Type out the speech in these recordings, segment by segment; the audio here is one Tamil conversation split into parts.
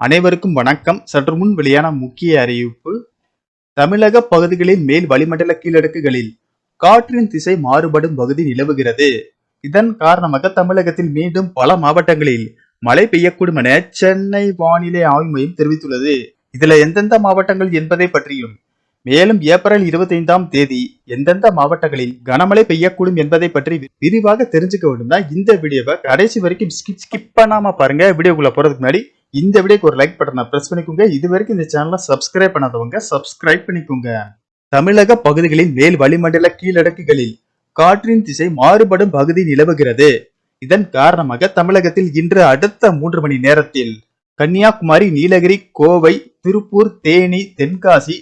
அனைவருக்கும் வணக்கம். சற்று முன் வெளியான முக்கிய அறிவிப்பு. தமிழக பகுதிகளின் மேல் வளிமண்டல கீழடுக்குகளில் காற்றின் திசை மாறுபடும் பகுதி நிலவுகிறது. இதன் காரணமாக தமிழகத்தில் மீண்டும் பல மாவட்டங்களில் மழை பெய்யக்கூடும் என சென்னை வானிலை ஆய்வு மையம் தெரிவித்துள்ளது. இதுல எந்தெந்த மாவட்டங்கள் என்பதை பற்றியும் மேலும் ஏப்ரல் இருபத்தைந்தாம் தேதி எந்தெந்த மாவட்டங்களில் கனமழை பெய்யக்கூடும் என்பதை பற்றி விரிவாக தெரிஞ்சுக்க வேண்டும்னா இந்த வீடியோவை கடைசி வரைக்கும் ஸ்கிப் ஸ்கிப் பண்ணாம பாருங்க. வீடியோக்குள்ள போறதுக்கு முன்னாடி இந்த வீடியோக்கு ஒரு லைக் பட்டனை ப்ரெஸ் பண்ணிக்கோங்க. இது வரைக்கும் இந்த சேனலை சப்ஸ்கிரைப் பண்ணாதவங்க சப்ஸ்கிரைப் பண்ணிக்கோங்க. தமிழக பகுதிகளின் மேல் வளிமண்டல கீழடக்குகளில் காற்றின் திசை மாறுபடும் பகுதி நிலவுகிறது. இதன் காரணமாக தமிழகத்தில் இன்று அடுத்த மூன்று மணி நேரத்தில் கன்னியாகுமரி நீலகிரி கோவை திருப்பூர் தேனி தென்காசி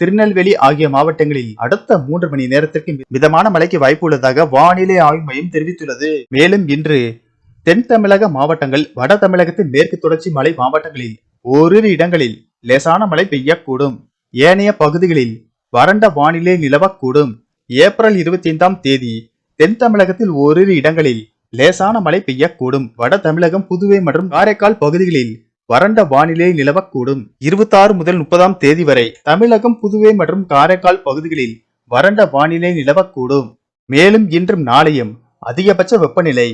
திருநெல்வேலி ஆகிய மாவட்டங்களில் அடுத்த மூன்று மணி நேரத்திற்கு மிதமான மழைக்கு வாய்ப்பு உள்ளதாக வானிலை ஆய்வு மையம் தெரிவித்துள்ளது. மேலும் இன்று தென் தமிழக மாவட்டங்கள் வட தமிழகத்தின் மேற்கு தொடர்ச்சி மலை மாவட்டங்களில் ஓரிரு இடங்களில் லேசான மழை பெய்யக்கூடும். ஏனைய பகுதிகளில் வறண்ட வானிலை நிலவக்கூடும். ஏப்ரல் இருபத்தி ஐந்தாம் தேதி தென் தமிழகத்தில் ஓரிரு இடங்களில் லேசான மழை பெய்யக்கூடும். வட தமிழகம் புதுவை மற்றும் காரைக்கால் பகுதிகளில் வறண்ட வானிலை நிலவக்கூடும். இருபத்தாறு முதல் முப்பதாம் தேதி வரை தமிழகம் புதுவை மற்றும் காரைக்கால் பகுதிகளில் வறண்ட வானிலை நிலவக்கூடும். மேலும் இன்றும் நாளையும் அதிகபட்ச வெப்பநிலை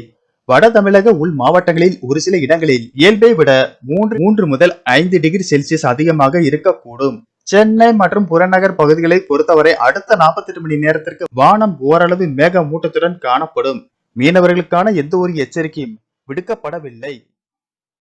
வட தமிழக உள் மாவட்டங்களில் ஒரு சில இடங்களில் இயல்பை விட மூன்று மூன்று முதல் ஐந்து டிகிரி செல்சியஸ் அதிகமாக இருக்கக்கூடும். சென்னை மற்றும் புறநகர் பகுதிகளை பொறுத்தவரை அடுத்த நாற்பத்தெட்டு மணி நேரத்திற்கு வானம் ஓரளவு மேக மூட்டத்துடன் காணப்படும். மீனவர்களுக்கான எந்த ஒரு எச்சரிக்கையும் விடுக்கப்படவில்லை.